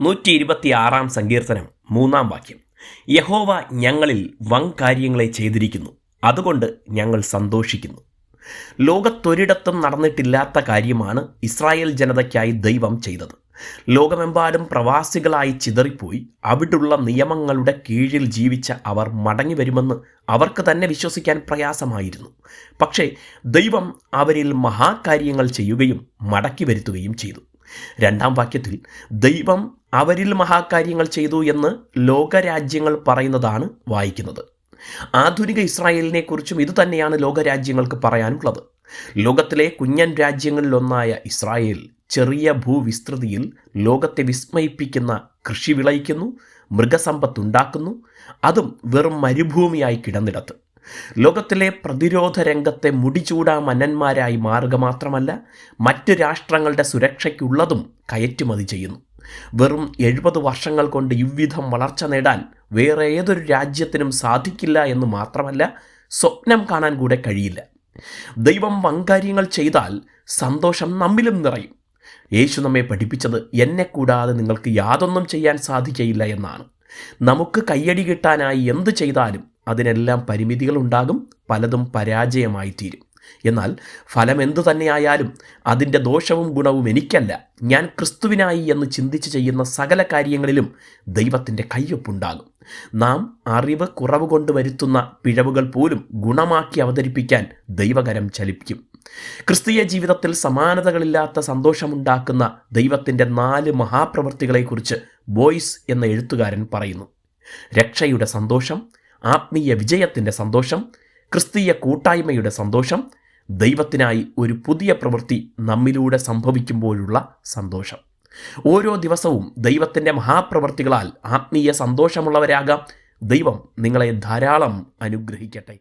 നൂറ്റി ഇരുപത്തി ആറാം സങ്കീർത്തനം മൂന്നാം വാക്യം. യഹോവ ഞങ്ങളിൽ വൻ കാര്യങ്ങളെ ചെയ്തിരിക്കുന്നു. അതുകൊണ്ട് ഞങ്ങൾ സന്തോഷിക്കുന്നു. ലോകത്തൊരിടത്തും നടന്നിട്ടില്ലാത്ത കാര്യമാണ് ഇസ്രായേൽ ജനതയ്ക്കായി ദൈവം ചെയ്തത്. ലോകമെമ്പാടും പ്രവാസികളായി ചിതറിപ്പോയി. അവിടുള്ള നിയമങ്ങളുടെ കീഴിൽ ജീവിച്ച അവർ മടങ്ങി വരുമെന്ന് അവർക്ക് തന്നെ വിശ്വസിക്കാൻ പ്രയാസമായിരുന്നു. പക്ഷേ ദൈവം അവരിൽ മഹാകാര്യങ്ങൾ ചെയ്യുകയും മടക്കി വരുത്തുകയും ചെയ്തു. രണ്ടാം വാക്യത്തിൽ ദൈവം അവരിൽ മഹാകാര്യങ്ങൾ ചെയ്തു എന്ന് ലോകരാജ്യങ്ങൾ പറയുന്നതാണ് വായിക്കുന്നത്. ആധുനിക ഇസ്രായേലിനെ കുറിച്ചും ഇതുതന്നെയാണ് ലോകരാജ്യങ്ങൾക്ക് പറയാനുള്ളത്. ലോകത്തിലെ കുഞ്ഞൻ രാജ്യങ്ങളിലൊന്നായ ഇസ്രായേൽ ചെറിയ ഭൂവിസ്തൃതിയിൽ ലോകത്തെ വിസ്മയിപ്പിക്കുന്ന കൃഷി വിളയിക്കുന്നു മൃഗസമ്പത്തുണ്ടാക്കുന്നു അതും വെറും മരുഭൂമിയായി കിടന്നിടത്ത്. ലോകത്തിലെ പ്രതിരോധ രംഗത്തെ മുടിചൂടാ മന്നന്മാരായി മാറുക മാത്രമല്ല മറ്റ് രാഷ്ട്രങ്ങളുടെ സുരക്ഷയ്ക്കുള്ളതും കയറ്റുമതി ചെയ്യുന്നു. വെറും എഴുപത് വർഷങ്ങൾ കൊണ്ട് ഇவ்விധം വളർച്ച നേടാൻ വേറെ ഏതൊരു രാജ്യത്തിനും സാധിക്കില്ല എന്ന് മാത്രമല്ല സ്വപ്നം കാണാൻ കൂടെ കഴിയില്ല. ദൈവം വങ്കാര്യങ്ങൾ ചെയ്താൽ സന്തോഷം നമ്മിലും നിറയും. യേശു നമ്മെ പഠിപ്പിച്ചത് എന്നെ കൂടാതെ നിങ്ങൾക്ക് യാതൊന്നും ചെയ്യാൻ സാധിക്കയില്ല എന്നാണ്. നമുക്ക് കയ്യടി കിട്ടാനായി എന്ത് ചെയ്താലും അതിനെല്ലാം പരിമിതികളുണ്ടാകും പലതും പരാജയമായി തീരും എന്നാൽ ഫലം എന്തു തന്നെയായാലും അതിന്റെ ദോഷവും ഗുണവും എനിക്കല്ല. ഞാൻ ക്രിസ്തുവിനായി എന്ന് ചിന്തിച്ച് ചെയ്യുന്ന സകല കാര്യങ്ങളിലും ദൈവത്തിന്റെ കയ്യൊപ്പുണ്ടാകും. നാം അറിവ് കുറവ് കൊണ്ട് വരുത്തുന്ന പിഴവുകൾ പോലും ഗുണമാക്കി അവതരിപ്പിക്കാൻ ദൈവകരം ചലിപ്പിക്കും. ക്രിസ്തീയ ജീവിതത്തിൽ സമാനതകളില്ലാത്ത സന്തോഷമുണ്ടാക്കുന്ന ദൈവത്തിന്റെ നാല് മഹാപ്രവൃത്തികളെക്കുറിച്ച് ബോയ്സ് എന്ന എഴുത്തുകാരൻ പറയുന്നു. രക്ഷയുടെ സന്തോഷം ആത്മീയ വിജയത്തിന്റെ സന്തോഷം ക്രിസ്തീയ കൂട്ടായ്മയുടെ സന്തോഷം ദൈവത്തിനായി ഒരു പുതിയ പ്രവൃത്തി നമ്മിലൂടെ സംഭവിക്കുമ്പോഴുള്ള സന്തോഷം. ഓരോ ദിവസവും ദൈവത്തിന്റെ മഹാപ്രവൃത്തികളാൽ ആത്മീയ സന്തോഷമുള്ളവരാകാം. ദൈവം നിങ്ങളെ ധാരാളം അനുഗ്രഹിക്കട്ടെ.